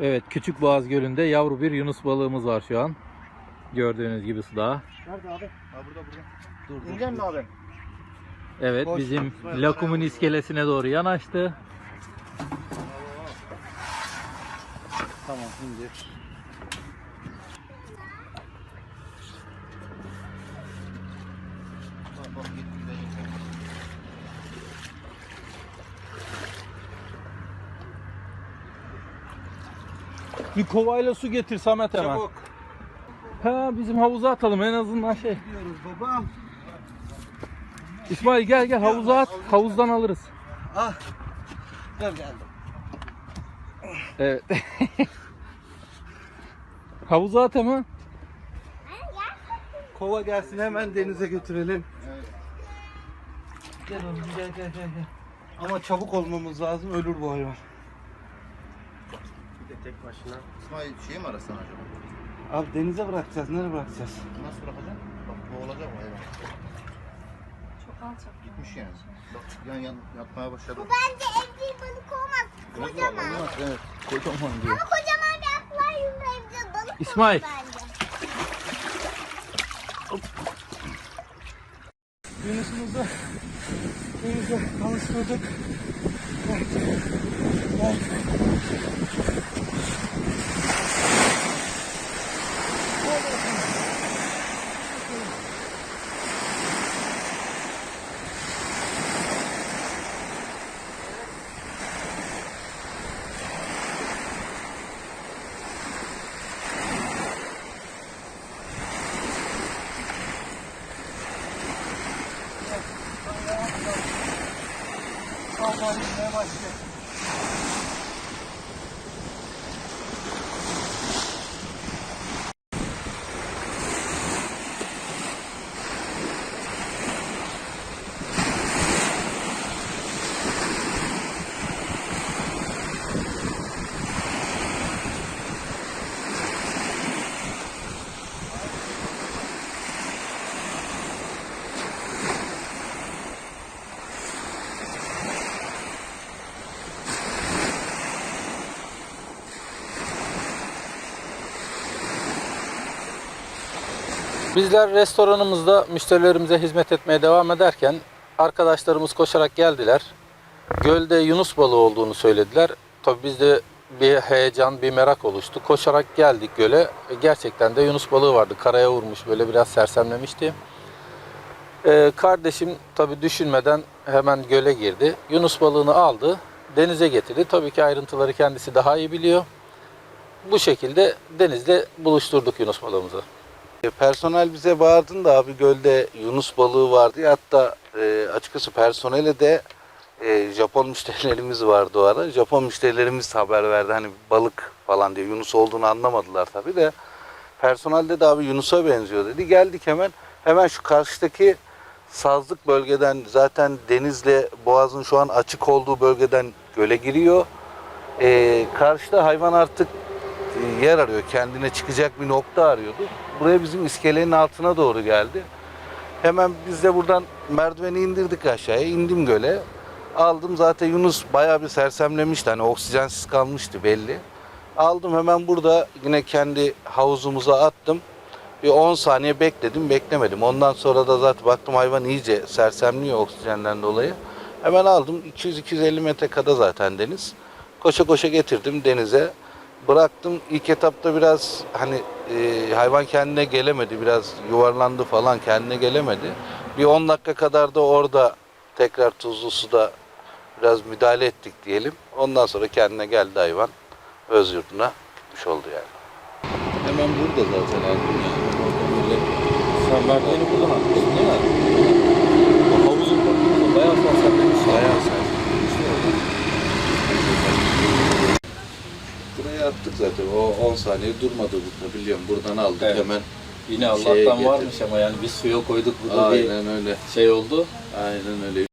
Evet Küçük Boğaz Gölü'nde yavru bir yunus balığımız var şu an. Gördüğünüz gibi suda. Nerede abi? Ha burada burada. Dur, İnecek mi abi? Evet Boş. bizim lakumun iskelesine doğru yanaştı. Tamam indi. Bak bak git gidelim. Bir kovayla su getir Samet hemen. Çabuk. Ha bizim havuza atalım en azından şey. Gidiyoruz babam. İsmail gel gel havuza at. Havuzdan alırız. Ah. Gel geldim. Evet. havuza at hemen. Kova gelsin hemen denize götürelim. Evet. Gel oğlum gel gel gel gel. Ama çabuk olmamız lazım ölür bu hayvan. Tek başına. İsmail şey mi arasan acaba? Abi denize bırakacağız. Nereye bırakacağız? Nasıl bırakacaksın? Bak bu olacak o hayvan. Çok alçak. Gitmiş yani. Bak yan yan yatmaya başladı. Bence evcil balık olmaz. Kocaman. Evet kocaman diyor. Ama kocaman bir akvaryumda evcil balık İsmail. olmaz bence. Yunus'umuzu denize tanıştırdık. Kalkan yüzmeye başlıyor. Bizler restoranımızda müşterilerimize hizmet etmeye devam ederken arkadaşlarımız koşarak geldiler. Gölde yunus balığı olduğunu söylediler. Tabii bizde bir heyecan, bir merak oluştu. Koşarak geldik göle. E, Gerçekten de yunus balığı vardı. Karaya vurmuş, böyle biraz sersemlemişti. Ee, kardeşim tabii düşünmeden hemen göle girdi. Yunus balığını aldı, denize getirdi. Tabii ki ayrıntıları kendisi daha iyi biliyor. Bu şekilde denizde buluşturduk yunus balığımızı. E, Personel bize bağırdığında abi gölde Yunus balığı vardı. ya, Hatta e, açıkçası personele de e, Japon müşterilerimiz vardı o ara. Japon müşterilerimiz haber verdi hani balık falan diye Yunus olduğunu anlamadılar tabii de. Personelde de abi Yunus'a benziyor dedi. Geldik hemen hemen şu karşıdaki sazlık bölgeden zaten denizle boğazın şu an açık olduğu bölgeden göle giriyor. E, karşıda hayvan artık yer arıyor. Kendine çıkacak bir nokta arıyordu. Buraya bizim iskelenin altına doğru geldi. Hemen biz de buradan merdiveni indirdik aşağıya. indim göle. Aldım zaten Yunus bayağı bir sersemlemişti. Hani oksijensiz kalmıştı belli. Aldım hemen burada yine kendi havuzumuza attım. Bir 10 saniye bekledim beklemedim. Ondan sonra da zaten baktım hayvan iyice sersemliyor oksijenden dolayı. Hemen aldım 200-250 metre kada zaten deniz. Koşa koşa getirdim denize. Bıraktım ilk etapta biraz hani e, hayvan kendine gelemedi. Biraz yuvarlandı falan kendine gelemedi. Bir 10 dakika kadar da orada tekrar tuzlu suda biraz müdahale ettik diyelim. Ondan sonra kendine geldi hayvan. Öz yurduna gitmiş oldu yani. Hemen burada zaten aldım yani. Sen atmışsın değil mi? O havuzun korkusu bayağı sersemlemiş. Bayağı Buraya attık zaten. O 10 saniye durmadı burada biliyorum. Buradan aldık Evet. hemen. Yine Allah'tan getirdim. varmış ama yani biz suya koyduk burada bir Aynen öyle. şey oldu. Aynen öyle.